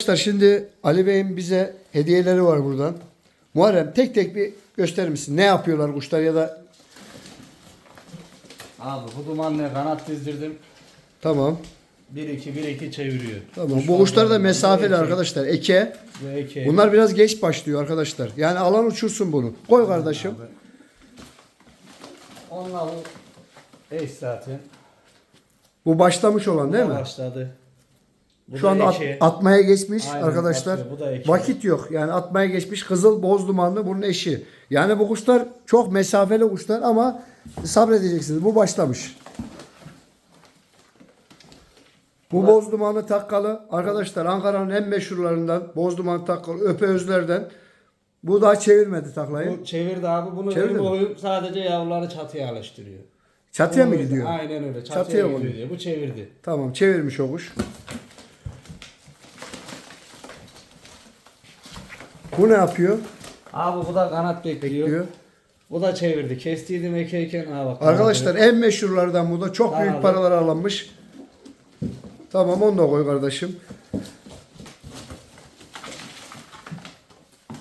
Arkadaşlar şimdi Ali Bey'in bize hediyeleri var buradan. Muharrem tek tek bir gösterir misin? Ne yapıyorlar kuşlar ya da Abi bu dumanla kanat dizdirdim. tamam. 1-2-1-2 çeviriyor. Tamam. Bu kuşlar da mesafeli arkadaşlar. Eke. Ve eke. Bunlar biraz geç başlıyor arkadaşlar. Yani alan uçursun bunu. Koy kardeşim. Onunla bu eş zaten. Bu başlamış olan değil mi? Başladı. Bu Şu da anda at- atmaya geçmiş Aynen, arkadaşlar. atıyor. Bu da. Vakit yok. Yani atmaya geçmiş. Kızıl boz dumanlı bunun eşi. Yani bu kuşlar çok mesafeli kuşlar ama sabredeceksiniz. Bu başlamış. Bu boz dumanlı takkalı arkadaşlar Ankara'nın en meşhurlarından boz dumanlı takkalı öpe özlerden. Bu daha çevirmedi taklayı. Bu çevirdi abi. Bunu Çevirdi mi? boyu sadece yavruları çatıya alıştırıyor. Çatıya mı Bunu- gidiyor? Aynen öyle. Çatıya, Çatıya mı gidiyor oluyor? diye. Bu çevirdi. Tamam çevirmiş o kuş. Bu ne yapıyor? Abi bu da kanat bekliyor. Bekliyor. Bu da çevirdi. Kestiydim ekeyken. Ha bak. Arkadaşlar en meşhurlardan bu da çok büyük Abi. paralar alınmış. Tamam onu da koy kardeşim.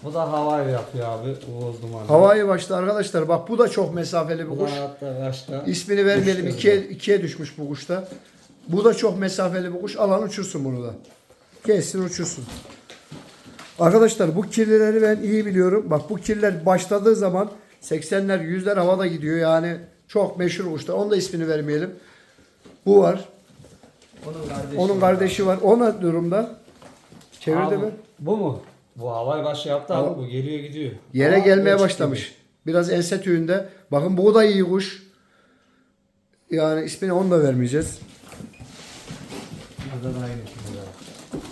Bu da havayı yapıyor abi. Uğuz dumanı. Havai başta arkadaşlar bak bu da çok mesafeli bir Bu kuş. da hatta kaçta. İsmini vermeyelim Kuş ikiye, ikiye düşmüş bu kuşta. Bu da çok mesafeli bir kuş. Alan uçursun bunu da. Kessin uçursun. Arkadaşlar bu kirlileri ben iyi biliyorum. Bak bu kirler başladığı zaman 80'ler 100'ler havada gidiyor. Yani çok meşhur kuşlar. Onun da ismini vermeyelim. Bu var. Onun kardeşi. Onun kardeşi var. O ne durumda? Çevirdi Abi, mi? Bu mu? Bu havayı başı yaptı abi. Bu geliyor gidiyor. Yere Ama gelmeye ölçü başlamış. Biraz ense tüyünde. Bakın bu da iyi kuş. Yani ismini onu da vermeyeceğiz. Burada da aynı.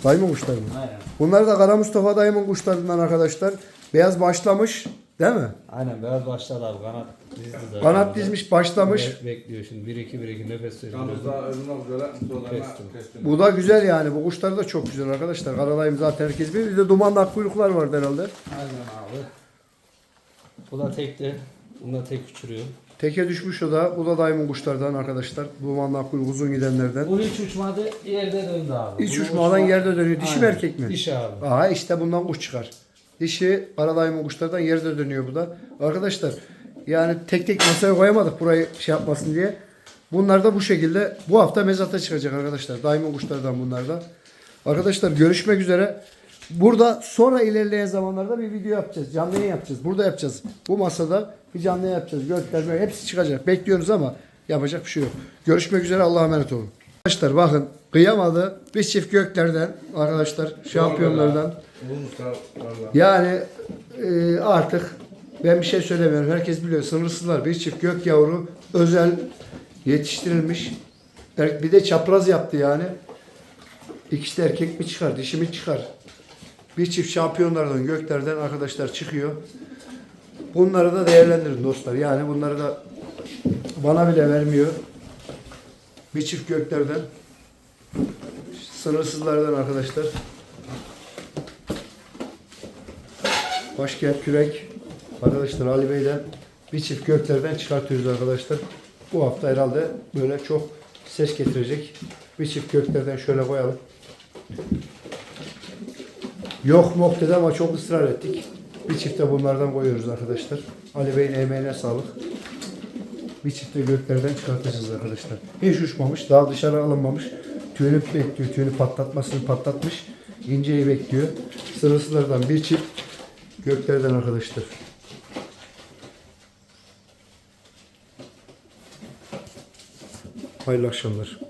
Dayımın kuşları mı? Aynen. Bunlar da Kara Mustafa dayımın kuşlarından arkadaşlar. Beyaz başlamış. Değil mi? Aynen beyaz başladı abi. Kanat dizdi zaten. Kanat dizmiş başlamış. Be- bekliyor şimdi. 1 2 1 2 nefes veriyor. Yalnız daha önüne göre dolarına Kestim. kestim. Bu da güzel yani. Bu kuşlar da çok güzel arkadaşlar. Kara dayım zaten herkes bilir. Bir de dumanlı akkuyruklar var herhalde. Aynen abi. Bu da tekti. Bunu da tek uçuruyor. Teke düşmüş o da. Bu da dayımın kuşlardan arkadaşlar. Dumanlı akkuyruk uzun gidenlerden. Bu hiç uçmadı. Yerde döndü abi. Hiç Bunu uçmadan uçma- yerde dönüyor. Dişi mi Aynen. erkek mi? Dişi abi. Aha işte bundan kuş çıkar. Dişi Karadayımın kuşlardan yerde dönüyor bu da. Arkadaşlar yani tek tek masaya koyamadık burayı şey yapmasın diye. Bunlar da bu şekilde bu hafta mezata çıkacak arkadaşlar. Daimon kuşlardan bunlar da. Arkadaşlar görüşmek üzere. Burada sonra ilerleyen zamanlarda bir video yapacağız. Canlı yayın yapacağız. Burada yapacağız. Bu masada bir canlı yayın yapacağız. Gökler hepsi çıkacak. Bekliyoruz ama yapacak bir şey yok. Görüşmek üzere. Allah'a emanet olun. Arkadaşlar bakın kıyamadı. Bir çift göklerden arkadaşlar şampiyonlardan. Yani e, artık ben bir şey söylemiyorum. Herkes biliyor. Sınırsızlar bir çift gök yavru özel yetiştirilmiş. Bir de çapraz yaptı yani. İkisi de erkek mi çıkar, dişi mi çıkar? Bir çift şampiyonlardan, göklerden arkadaşlar çıkıyor. Bunları da değerlendirin dostlar. Yani bunları da bana bile vermiyor. Bir çift göklerden. Sınırsızlardan arkadaşlar. Başkent Kürek arkadaşlar Ali Bey'den bir çift göklerden çıkartıyoruz arkadaşlar. Bu hafta herhalde böyle çok ses getirecek. Bir çift göklerden şöyle koyalım. Yok mok dedi ama çok ısrar ettik. Bir çift de bunlardan koyuyoruz arkadaşlar. Ali Bey'in emeğine sağlık. Bir çift de göklerden çıkartacağız arkadaşlar. Hiç uçmamış, daha dışarı alınmamış. Tüyünü bekliyor, tüyünü patlatmasını patlatmış. İnceyi bekliyor. Sırasılardan bir çift göklerden arkadaşlar. Hayırlı akşamlar.